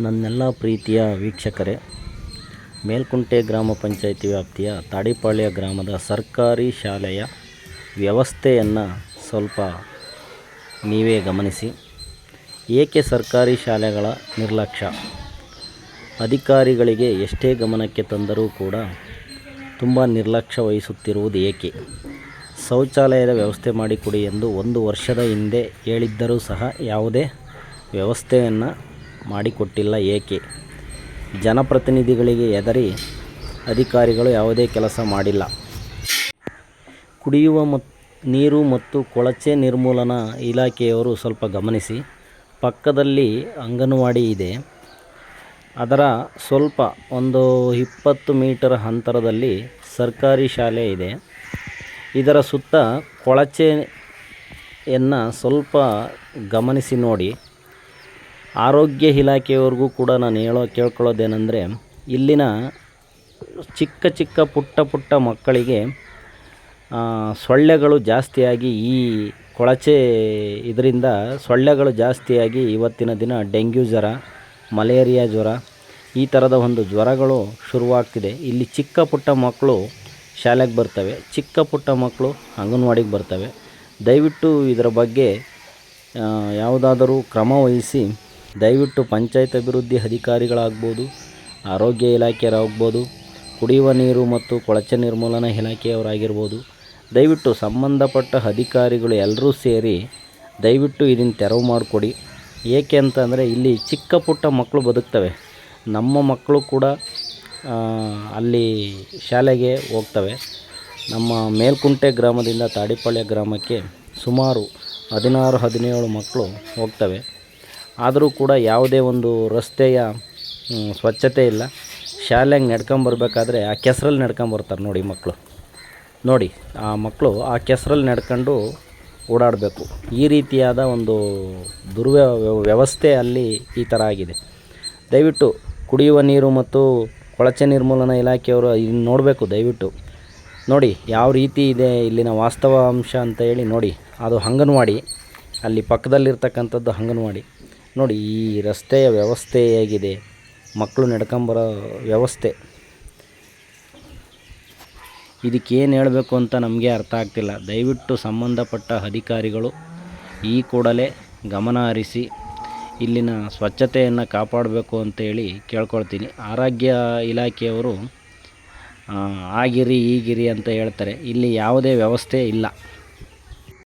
ನನ್ನೆಲ್ಲ ಪ್ರೀತಿಯ ವೀಕ್ಷಕರೇ, ಮೇಲ್ಕುಂಟೆ ಗ್ರಾಮ ಪಂಚಾಯಿತಿ ವ್ಯಾಪ್ತಿಯ ತಾಡಿಪಾಳ್ಯ ಗ್ರಾಮದ ಸರ್ಕಾರಿ ಶಾಲೆಯ ವ್ಯವಸ್ಥೆಯನ್ನು ಸ್ವಲ್ಪ ನೀವೇ ಗಮನಿಸಿ. ಏಕೆ ಸರ್ಕಾರಿ ಶಾಲೆಗಳ ನಿರ್ಲಕ್ಷ್ಯ? ಅಧಿಕಾರಿಗಳಿಗೆ ಎಷ್ಟೇ ಗಮನಕ್ಕೆ ತಂದರೂ ಕೂಡ ತುಂಬ ನಿರ್ಲಕ್ಷ್ಯ ವಹಿಸುತ್ತಿರುವುದು ಏಕೆ? ಶೌಚಾಲಯದ ವ್ಯವಸ್ಥೆ ಮಾಡಿಕೊಡಿ ಎಂದು ಒಂದು ವರ್ಷದ ಹಿಂದೆ ಹೇಳಿದ್ದರೂ ಸಹ ಯಾವುದೇ ವ್ಯವಸ್ಥೆಯನ್ನು ಮಾಡಿಕೊಟ್ಟಿಲ್ಲ ಏಕೆ? ಜನಪ್ರತಿನಿಧಿಗಳಿಗೆ ಹೆದರಿ ಅಧಿಕಾರಿಗಳು ಯಾವುದೇ ಕೆಲಸ ಮಾಡಿಲ್ಲ. ಕುಡಿಯುವ ಮತ್ತು ನೀರು ಮತ್ತು ಕೊಳಚೆ ನಿರ್ಮೂಲನಾ ಇಲಾಖೆಯವರು ಸ್ವಲ್ಪ ಗಮನಿಸಿ. ಪಕ್ಕದಲ್ಲಿ ಅಂಗನವಾಡಿ ಇದೆ. ಅದರ ಸ್ವಲ್ಪ ಒಂದು ಇಪ್ಪತ್ತು ಮೀಟರ್ ಅಂತರದಲ್ಲಿ ಸರ್ಕಾರಿ ಶಾಲೆ ಇದೆ. ಇದರ ಸುತ್ತ ಕೊಳಚೆಯನ್ನು ಸ್ವಲ್ಪ ಗಮನಿಸಿ ನೋಡಿ. ಆರೋಗ್ಯ ಇಲಾಖೆಯವ್ರಿಗೂ ಕೂಡ ನಾನು ಹೇಳೋ, ಕೇಳ್ಕೊಳ್ಳೋದೇನೆಂದರೆ, ಇಲ್ಲಿನ ಚಿಕ್ಕ ಚಿಕ್ಕ ಪುಟ್ಟ ಪುಟ್ಟ ಮಕ್ಕಳಿಗೆ ಸೊಳ್ಳೆಗಳು ಜಾಸ್ತಿಯಾಗಿ ಈ ಕೊಳಚೆ ಇದರಿಂದ ಸೊಳ್ಳೆಗಳು ಜಾಸ್ತಿಯಾಗಿ ಇವತ್ತಿನ ದಿನ ಡೆಂಗ್ಯೂ ಜ್ವರ, ಮಲೇರಿಯಾ ಜ್ವರ, ಈ ಥರದ ಒಂದು ಜ್ವರಗಳು ಶುರುವಾಗ್ತಿದೆ. ಇಲ್ಲಿ ಚಿಕ್ಕ ಪುಟ್ಟ ಮಕ್ಕಳು ಶಾಲೆಗೆ ಬರ್ತವೆ. ಚಿಕ್ಕ ಪುಟ್ಟ ಮಕ್ಕಳು ಅಂಗನವಾಡಿಗೆ ಬರ್ತವೆ. ದಯವಿಟ್ಟು ಇದರ ಬಗ್ಗೆ ಯಾವುದಾದರೂ ಕ್ರಮ ವಹಿಸಿ ದಯವಿಟ್ಟು ಪಂಚಾಯತ್ ಅಭಿವೃದ್ಧಿ ಅಧಿಕಾರಿಗಳಾಗ್ಬೋದು, ಆರೋಗ್ಯ ಇಲಾಖೆಯವರಾಗ್ಬೋದು ಕುಡಿಯುವ ನೀರು ಮತ್ತು ಕೊಳಚೆ ನಿರ್ಮೂಲನಾ ಇಲಾಖೆಯವರಾಗಿರ್ಬೋದು, ದಯವಿಟ್ಟು ಸಂಬಂಧಪಟ್ಟ ಅಧಿಕಾರಿಗಳು ಎಲ್ಲರೂ ಸೇರಿ ದಯವಿಟ್ಟು ಇದನ್ನು ತೆರವು ಮಾಡಿಕೊಡಿ. ಏಕೆ ಅಂತಂದರೆ, ಇಲ್ಲಿ ಚಿಕ್ಕ ಪುಟ್ಟ ಮಕ್ಕಳು ಬದುಕ್ತವೆ. ನಮ್ಮ ಮಕ್ಕಳು ಕೂಡ ಅಲ್ಲಿ ಶಾಲೆಗೆ ಹೋಗ್ತವೆ. ನಮ್ಮ ಮೇಲ್ಕುಂಟೆ ಗ್ರಾಮದಿಂದ ತಾಡಿಪಾಳ್ಯ ಗ್ರಾಮಕ್ಕೆ ಸುಮಾರು ಹದಿನಾರು, ಹದಿನೇಳು ಮಕ್ಕಳು ಹೋಗ್ತವೆ. ಆದರೂ ಕೂಡ ಯಾವುದೇ ಒಂದು ರಸ್ತೆಯ ಸ್ವಚ್ಛತೆ ಇಲ್ಲ. ಶಾಲೆಗೆ ನಡ್ಕೊಂಬರ್ಬೇಕಾದ್ರೆ ಆ ಕೆಸರಲ್ಲಿ ನಡ್ಕೊಂಬರ್ತಾರೆ ನೋಡಿ ಮಕ್ಕಳು ನೋಡಿ, ಆ ಮಕ್ಕಳು ಆ ಕೆಸರಲ್ಲಿ ನಡ್ಕೊಂಡು ಓಡಾಡಬೇಕು. ಈ ರೀತಿಯಾದ ಒಂದು ದುರ್ವ್ಯ, ವ್ಯವಸ್ಥೆ ಅಲ್ಲಿ ಈ ಥರ ಆಗಿದೆ. ದಯವಿಟ್ಟು ಕುಡಿಯುವ ನೀರು ಮತ್ತು ಕೊಳಚೆ ನಿರ್ಮೂಲನಾ ಇಲಾಖೆಯವರು ಇದನ್ನು ನೋಡಬೇಕು ದಯವಿಟ್ಟು. ನೋಡಿ, ಯಾವ ರೀತಿ ಇದೆ ಇಲ್ಲಿನ ವಾಸ್ತವ ಅಂಶ ಅಂತ ಹೇಳಿ ನೋಡಿ. ಅದು ಅಂಗನವಾಡಿ ಅಲ್ಲಿ ಪಕ್ಕದಲ್ಲಿರ್ತಕ್ಕಂಥದ್ದು ಅಂಗನವಾಡಿ ನೋಡಿ, ಈ ರಸ್ತೆಯ ವ್ಯವಸ್ಥೆ ಹೇಗಿದೆ. ಮಕ್ಕಳು ನಡ್ಕೊಂಬರೋ ವ್ಯವಸ್ಥೆ. ಇದಕ್ಕೇನು ಹೇಳಬೇಕು ಅಂತ ನಮಗೆ ಅರ್ಥ ಆಗ್ತಿಲ್ಲ. ದಯವಿಟ್ಟು ಸಂಬಂಧಪಟ್ಟ ಅಧಿಕಾರಿಗಳು ಈ ಕೂಡಲೇ ಗಮನ ಹರಿಸಿ, ಇಲ್ಲಿನ ಸ್ವಚ್ಛತೆಯನ್ನು ಕಾಪಾಡಬೇಕು ಅಂತೇಳಿ ಕೇಳ್ಕೊಳ್ತೀನಿ. ಆರೋಗ್ಯ ಇಲಾಖೆಯವರು ಆಗಿರಿ, ಈಗಿರಿ ಅಂತ ಹೇಳ್ತಾರೆ. ಇಲ್ಲಿ ಯಾವುದೇ ವ್ಯವಸ್ಥೆ ಇಲ್ಲ.